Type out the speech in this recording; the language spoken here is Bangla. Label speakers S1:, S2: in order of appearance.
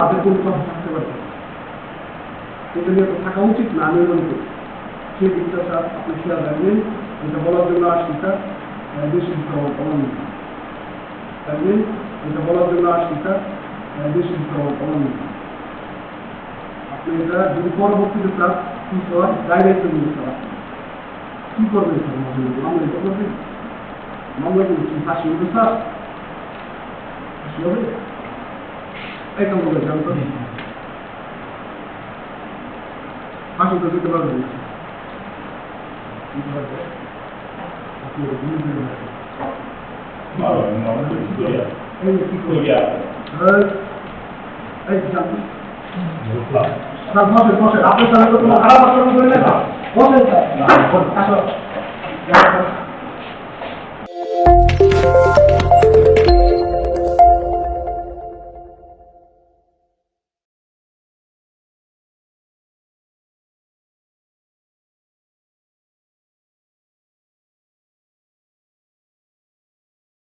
S1: তাদের কোনো কথা থাকতে পারে এটা নিয়ে থাকা উচিত না, আমি মনে করি সেই দিকটা স্যার আপনি খেয়াল রাখবেন এটা বলার জন্য আসছি স্যার বেশি দিতে হবে রাখবেন এটা বলার জন্য আসছি স্যার বেশি দিতে হবে আপনি এটা যদি পরবর্তীতে স্যার কি হয় ডাইরেক্ট দিন স্যার কি করবেন স্যার মামলা এটা করবেন মামলা করবেন কি ফাঁসি হবে স্যার? ফাঁসি হবে? এটা বলে জানতো ফাঁসি তো দিতে পারবে। আপনি এটা ভুলে দিলেন